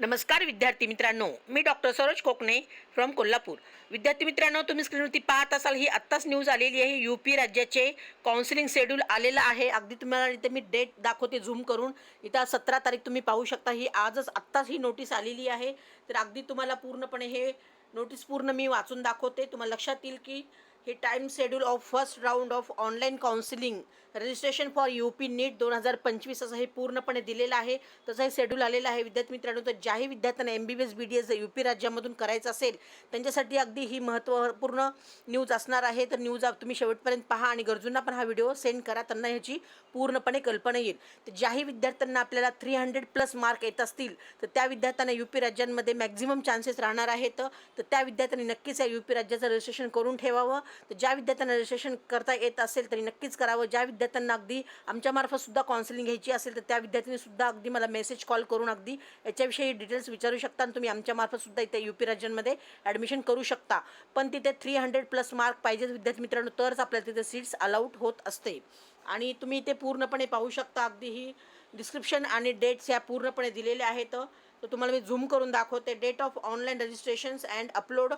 नमस्कार विद्यार्थी मित्रांनो मी डॉक्टर सरोज कोकणे फ्रॉम कोल्हापूर. विद्यार्थी मित्रांनो तुम्ही स्क्रीनवरती पाहत असाल ही आत्ताच न्यूज आलेली आहे. यू पी राज्याचे काउन्सिलिंग शेड्यूल आलेलं आहे. अगदी तुम्हाला इथे मी डेट दाखवते झूम करून. इथं सतरा तारीख तुम्ही पाहू शकता ही आजच आत्ताच ही नोटीस आलेली आहे. तर अगदी तुम्हाला पूर्णपणे हे नोटीस पूर्ण मी वाचून दाखवते. तुम्हाला लक्षात येईल की हे time schedule of first round of online counselling registration for U P NEET दोन हजार पंचवीस असं हे पूर्णपणे दिलेलं आहे. तसं हे शेड्यूल आलेलं आहे. विद्यार्थी मित्रांनो तर ज्याही विद्यार्थ्यांना M B B S B D S U P राज्यामधून करायचं असेल त्यांच्यासाठी अगदी ही महत्त्वपूर्ण न्यूज असणार आहे. तर न्यूज तुम्ही शेवटपर्यंत पहा आणि गरजूंना पण हा व्हिडिओ सेंड करा. त्यांना ह्याची पूर्णपणे कल्पना येईल. तर ज्याही विद्यार्थ्यांना आपल्याला थ्री हंड्रेड प्लस मार्क येत असतील तर त्या विद्यार्थ्यांना यू पी राज्यांमध्ये मॅक्झिमम चान्सेस राहणार आहेत. तर त्या विद्यार्थ्यांनी नक्कीच या यू पी राज्याचं रजिस्ट्रेशन करून ठेवावं. तर ज्या विद्यार्थ्यांना रजिस्ट्रेशन करता येत असेल तरी नक्कीच करावं. ज्या विद्यार्थ्यांना अगदी आमच्यामार्फतसुद्धा काउन्सिलिंग घ्यायची असेल तर त्या विद्यार्थ्यांनीसुद्धा अगदी मला मेसेज कॉल करून अगदी याच्याविषयी डिटेल्स विचारू शकता आणि तुम्ही आमच्यामार्फतसुद्धा इथे यू पी राज्यांमध्ये ॲडमिशन करू शकता. पण तिथे थ्री हंड्रेड प्लस मार्क पाहिजेत विद्यार्थी मित्रांनो तरच आपल्याला तिथे सीट्स अलाउट होत असते. आणि तुम्ही इथे पूर्णपणे पाहू शकता अगदी ही डिस्क्रिप्शन आणि डेट्स ह्या पूर्णपणे दिलेल्या आहेत. तर तुम्हाला मी झूम करून दाखवते. Date of online registrations and upload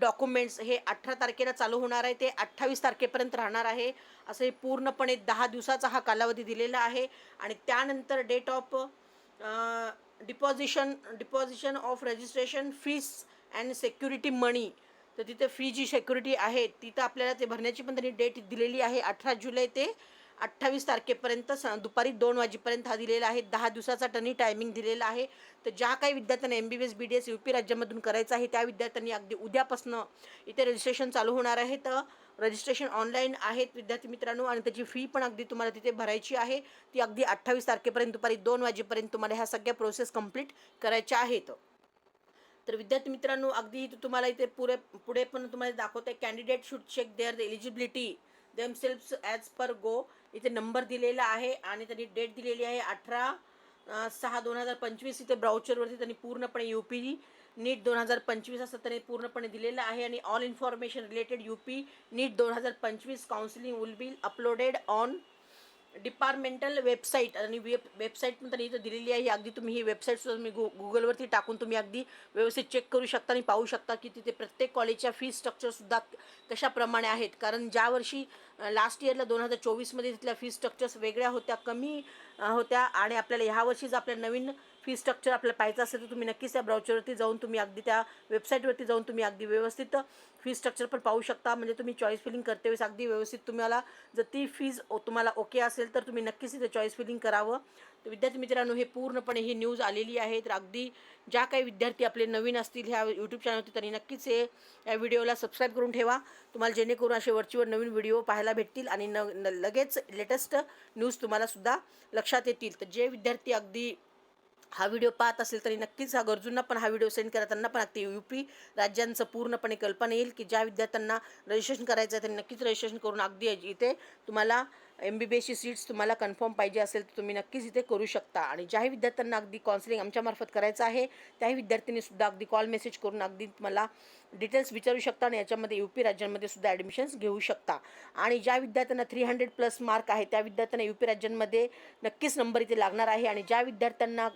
documents हे अठरा तारखेला चालू होणार आहे. ते अठ्ठावीस तारखेपर्यंत राहणार आहे. असं हे पूर्णपणे दहा दिवसाचा हा कालावधी दिलेला आहे. आणि त्यानंतर date of deposition deposition of registration fees and security money तर तिथे फी जी सेक्युरिटी आहे तिथं आपल्याला ते भरण्याची पण त्यांनी डेट दिलेली आहे अठरा जुलै ते अठ्ठावीस तारखेपर्यंत स दुपारी दोन वाजेपर्यंत हा दिलेला आहे. दहा दिवसाचा टनी टायमिंग दिलेला आहे. तर ज्या काही विद्यार्थ्यांना M B B S B D S U P राज्यामधून करायचं आहे त्या विद्यार्थ्यांनी अगदी उद्यापासनं इथे रजिस्ट्रेशन चालू होणार आहे. तर रजिस्ट्रेशन ऑनलाईन आहेत विद्यार्थी मित्रांनो आणि त्याची फी पण अगदी तुम्हाला तिथे भरायची आहे. ती अगदी अठ्ठावीस तारखेपर्यंत दुपारी दोन वाजेपर्यंत तुम्हाला ह्या सगळ्या प्रोसेस कंप्लीट करायच्या आहेत. तर विद्यार्थी मित्रांनो अगदी इथे तुम्हाला इथे पुरे पुढे पण तुम्हाला दाखवते candidate should check their eligibility themselves as per go इथे नंबर दिलेला आहे आणि त्यांनी डेट दिलेली आहे अठरा सहा दोन हजार पंचवीस. इथे ब्राउचरवरती त्यांनी पूर्णपणे यू पी नीट दोन हजार पंचवीस असं त्यांनी पूर्णपणे दिलेलं आहे आणि all information related U P NEET दोन हजार पंचवीस counselling will be uploaded on departmental website आणि वेब वेबसाईट पण त्यांनी इथं दिलेली आहे. अगदी तुम्ही ही वेबसाईटसुद्धा तुम्ही गु गुगलवरती टाकून तुम्ही अगदी व्यवस्थित चेक करू शकता आणि पाहू शकता की तिथे प्रत्येक कॉलेजच्या फी स्ट्रक्चरसुद्धा कशाप्रमाणे आहेत. कारण ज्या वर्षी लास्ट इयरला दोन हजार चोवीसमध्ये तिथल्या फी स्ट्रक्चर्स वेगळ्या होत्या कमी होत्या आणि आपल्याला ह्या वर्षीच आपल्या नवीन फी स्ट्रक्चर आपल्याला पाहायचं असेल तर तुम्ही नक्कीच त्या ब्राउचरवरती जाऊन तुम्ही अगदी त्या वेबसाईटवरती जाऊन तुम्ही अगदी व्यवस्थित फी स्ट्रक्चर पण पाहू शकता. म्हणजे तुम्ही चॉईस फिलिंग करते वेळेस अगदी व्यवस्थित तुम्हाला जर ती फीज तुम्हाला ओके असेल तर तुम्ही नक्कीच इथे चॉईस फिलिंग करावं. तर विद्यार्थी मित्रांनो हे पूर्णपणे ही न्यूज आलेली आहे. तर अगदी ज्या काही विद्यार्थी आपले नवीन असतील ह्या यूट्यूब चॅनलवरती त्यांनी नक्कीच हे या व्हिडिओला सबस्क्राईब करून ठेवा. तुम्हाला जेणेकरून असे वरचीवर नवीन व्हिडिओ पाहायला भेटतील आणि न न- लगेच लेटेस्ट न्यूज तुम्हाला सुद्धा लक्षात येतील. तर जे विद्यार्थी अगदी हा व्हिडिओ पाहत असेल तरी नक्कीच हा गरजूंना पण हा व्हिडिओ सेंड करा. त्यांना पण अगदी यू पी राज्यांचं पूर्णपणे कल्पना येईल की ज्या विद्यार्थ्यांना रजिस्ट्रेशन करायचं आहे त्यांनी नक्कीच रजिस्ट्रेशन करून अगदी इथे तुम्हाला एम बी बी एसची सीट्स तुम्हाला कन्फर्म पाहिजे असेल तर तुम्ही नक्कीच इथे करू शकता. आणि ज्याही विद्यार्थ्यांना अगदी काउन्सिलिंग आमच्यामार्फत करायचं आहे त्याही विद्यार्थ्यांनी सुद्धा अगदी कॉल मेसेज करून अगदी मला डिटेल्स विचारू शकता आणि याच्यामध्ये यू पी राज्यांमध्ये सुद्धा ॲडमिशन्स घेऊ शकता. आणि ज्या विद्यार्थ्यांना थ्री हंड्रेड प्लस मार्क आहे त्या विद्यार्थ्यांना यू पी राज्यांमध्ये नक्कीच नंबर इथे लागणार आहे. आणि ज्या विद्यार्थ्यांना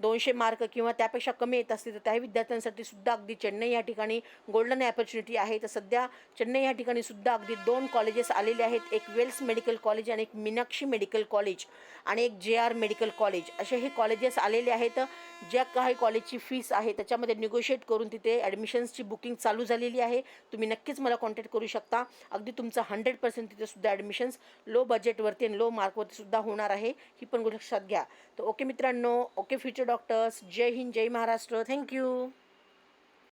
दोनशे मार्क किंवा त्यापेक्षा कमी येत असतील तर त्याही विद्यार्थ्यांसाठी सुद्धा अगदी चेन्नई या ठिकाणी गोल्डन ऑपॉर्च्युनिटी आहे. तर सध्या चेन्नई या ठिकाणी सुद्धा अगदी दोन कॉलेजेस आलेले आहेत. एक वेल्स मेडिकल कॉलेज आणि एक मीनाक्षी मेडिकल कॉलेज आणि एक जे आर मेडिकल कॉलेज असे हे कॉलेजेस आलेले आहेत. ज्या काही कॉलेजची फीस आहे त्याच्यामध्ये निगोशिएट करून तिथे ॲडमिशन्सची बुकिंग चालू झालेली आहे. तुम्ही नक्कीच मला कॉन्टॅक्ट करू शकता. अगदी तुमचं हंड्रेड पर्सेंट तिथे सुद्धा ॲडमिशन्स लो बजेटवरती आणि लो मार्कवरती सुद्धा होणार आहे. ही पण गोष्ट लक्षात घ्या. तर ओके मित्रांनो ओके फ्युचर डॉक्टर्स. जय हिंद जय महाराष्ट्र. Thank you